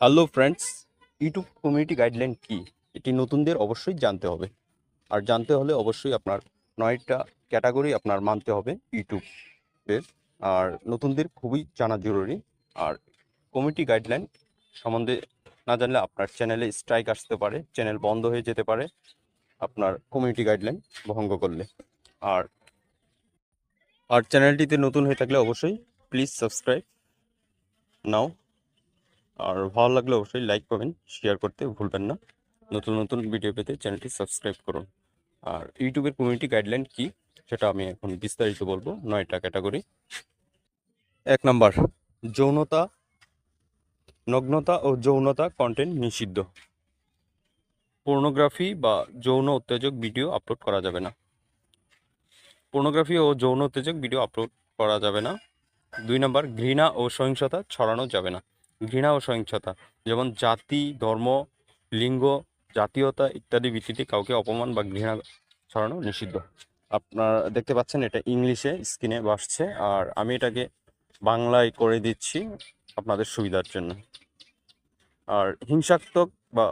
Hello friends YouTube community guideline কি? এটি নতুনদের অবশ্যই জানতে হবে। আর জানতে হলে অবশ্যই আপনার নয়টা ক্যাটাগরি আপনার মানতে হবে ইউটিউবের আর নতুনদের খুবই জানা জরুরি। আর কমিউনিটি গাইডলাইন সম্বন্ধে না জানলে আপনার চ্যানেলে স্ট্রাইক আসতে পারে চ্যানেল বন্ধ হয়ে যেতে পারে আপনার কমিউনিটি গাইডলাইন ভঙ্গ করলে। আর আর চ্যানেলটিতে নতুন হয়ে থাকলে অবশ্যই প্লিজ সাবস্ক্রাইব নাও আর ভালো লাগলে অবশ্যই লাইক করবেন শেয়ার করতে ভুলবেন না। নতুন নতুন ভিডিও পেতে চ্যানেলটি সাবস্ক্রাইব করুন। আর ইউটিউবের কমিউনিটি গাইডলাইন কি, সেটা আমি এখন বিস্তারিত বলব নয়টা ক্যাটাগরি এক নাম্বার যৌনতা, নগ্নতা ও যৌনতা কন্টেন্ট নিষিদ্ধ। পর্নোগ্রাফি বা যৌন উত্তেজক ভিডিও আপলোড করা যাবে না। পর্নোগ্রাফি ও যৌন উত্তেজক ভিডিও আপলোড করা যাবে না। দুই নাম্বার ঘৃণা ও সহিংসতা ছড়ানো যাবে না। ঘৃণা ও সহিংসতা, যেমন জাতি, ধর্ম, লিঙ্গ, জাতীয়তা ইত্যাদি ভিত্তিতে কাউকে অপমান বা ঘৃণা ছড়ানো নিষিদ্ধ। আপনারা দেখতে পাচ্ছেন এটা ইংলিশে স্ক্রিনে বাসছে, আর আমি এটাকে বাংলায় করে দিচ্ছি আপনাদের সুবিধার জন্য। আর হিংসাত্মক বা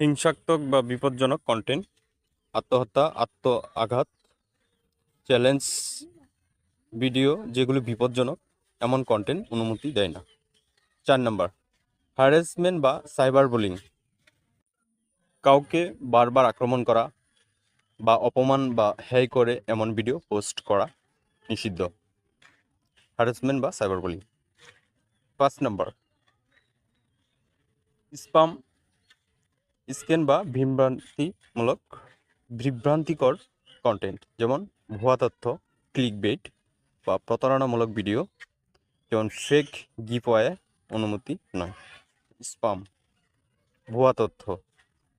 হিংসাত্মক বা বিপজ্জনক কন্টেন্ট আত্মহত্যা আত্ম আঘাত চ্যালেঞ্জ ভিডিও যেগুলো বিপজ্জনক এমন কন্টেন্ট অনুমতি দেয় না। চার নাম্বার হ্যারাসমেন্ট বা সাইবার বুলিং কাউকে বারবার আক্রমণ করা বা অপমান বা হ্যায় করে এমন ভিডিও পোস্ট করা নিষিদ্ধ। হ্যারাসমেন্ট বা সাইবার বুলিং পাঁচ নাম্বার স্পাম স্ক্যান বা বিভ্রান্তিমূলক, বিভ্রান্তিকর কন্টেন্ট যেমন ভুয়া তথ্য ক্লিক বেট বা প্রতারণামূলক ভিডিও যেমন ফেক গিপওয়ে অনুমতি নয়। স্পাম, ভুয়া তথ্য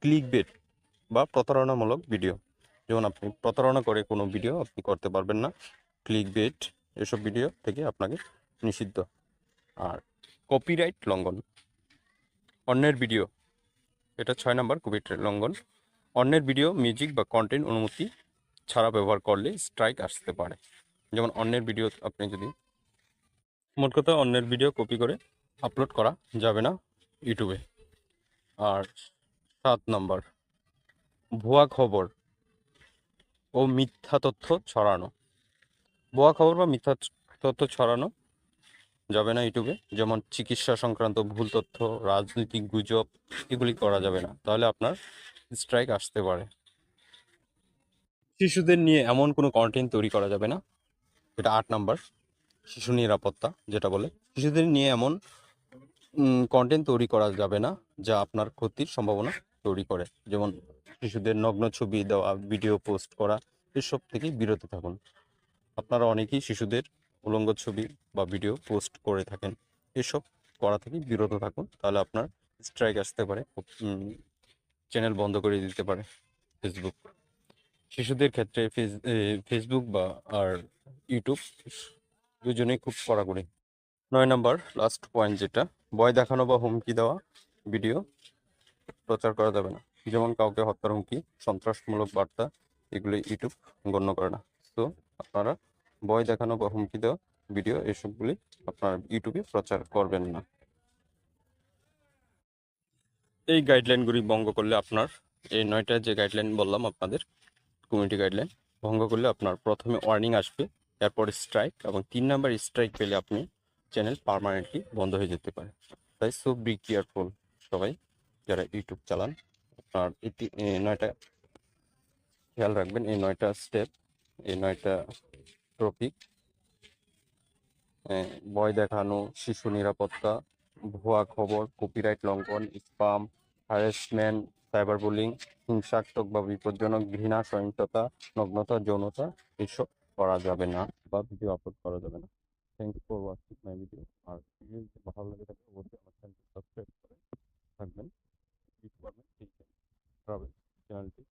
ক্লিক বেট বা প্রতারণামূলক ভিডিও। যেমন আপনি প্রতারণা করে কোনো ভিডিও আপনি করতে পারবেন না। ক্লিক বেট এসব ভিডিও থেকে আপনাকে নিষিদ্ধ। আর কপিরাইট লঙ্ঘন, অন্যের ভিডিও, এটা ছয় নম্বর কপিরাইট লঙ্ঘন। অন্যের ভিডিও, মিউজিক বা কন্টেন্ট অনুমতি ছাড়া ব্যবহার করলে স্ট্রাইক আসতে পারে। যেমন অন্যের ভিডিও আপনি যদি মোট কথা অন্যের ভিডিও কপি করে আপলোড করা যাবে না ইউটিউবে আর সাত নম্বর, ভুয়া খবর ও মিথ্যা তথ্য ছড়ানো। ভুয়া খবর বা মিথ্যা তথ্য ছড়ানো যাবে না ইউটিউবে যেমন চিকিৎসা সংক্রান্ত ভুল তথ্য, রাজনৈতিক গুজব, এগুলি করা যাবে না। তাহলে আপনার স্ট্রাইক আসতে পারে। শিশুদের নিয়ে এমন কোনো কন্টেন্ট তৈরি করা যাবে না। এটা আট নাম্বার। শিশু নিরাপত্তা, যেটা বলে। শিশুদের নিয়ে এমন কন্টেন্ট তৈরি করা যাবে না, যা আপনার ক্ষতির সম্ভাবনা তৈরি করে। যেমন শিশুদের নগ্ন ছবি দেওয়া ভিডিও পোস্ট করা, এসব থেকে বিরত থাকুন। আপনারা অনেকেই শিশুদের উলঙ্গ ছবি বা ভিডিও পোস্ট করে থাকেন। এসব করা থেকে বিরত থাকুন, তাহলে আপনার স্ট্রাইক আসতে পারে চ্যানেল বন্ধ করে দিতে পারে ফেসবুক শিশুদের ক্ষেত্রে ফেস ফেসবুক বা আর ইউটিউব দুজনেই খুব কড়াকড়ি। নয় নাম্বার লাস্ট পয়েন্ট যেটা, ভয় দেখানো বা হুমকি দেওয়া ভিডিও প্রচার করা যাবে না। যেমন কাউকে হত্যার হুমকি, সন্ত্রাসমূলক বার্তা এগুলো ইউটিউব গণ্য করে না। তো আপনারা ভয় দেখানো বা হুমকি দেওয়া ভিডিও এসবগুলি আপনার ইউটিউবে প্রচার করবেন না। এই গাইডলাইনগুলি ভঙ্গ করলে আপনার, এই নয়টা যে গাইডলাইন বললাম আপনাদের কমিউনিটি গাইডলাইন ভঙ্গ করলে আপনার প্রথমে ওয়ার্নিং আসবে। এরপরে স্ট্রাইক এবং তিন নাম্বার স্ট্রাইক পেলে আপনি চ্যানেল পার্মানেন্টলি বন্ধ হয়ে যেতে পারে। তাই সো বি কেয়ারফুল সবাই যারা ইউটিউব চালান। আপনার এটি নয়টা খেয়াল রাখবেন এই নয়টা স্টেপ এই নয়টা টপিক ভয় দেখানো, শিশু নিরাপত্তা, ভুয়া খবর কপিরাইট লঙ্ঘন স্পাম হ্যারাসমেন্ট সাইবার বুলিং হিংসাত্মক বা বিপজ্জনক, ঘৃণা, সহিংসতা, নগ্নতা, যৌনতা, এসব করা যাবে না বা ভিডিও আপলোড করা যাবে না। Thank you for watching my video আর ভালো লাগে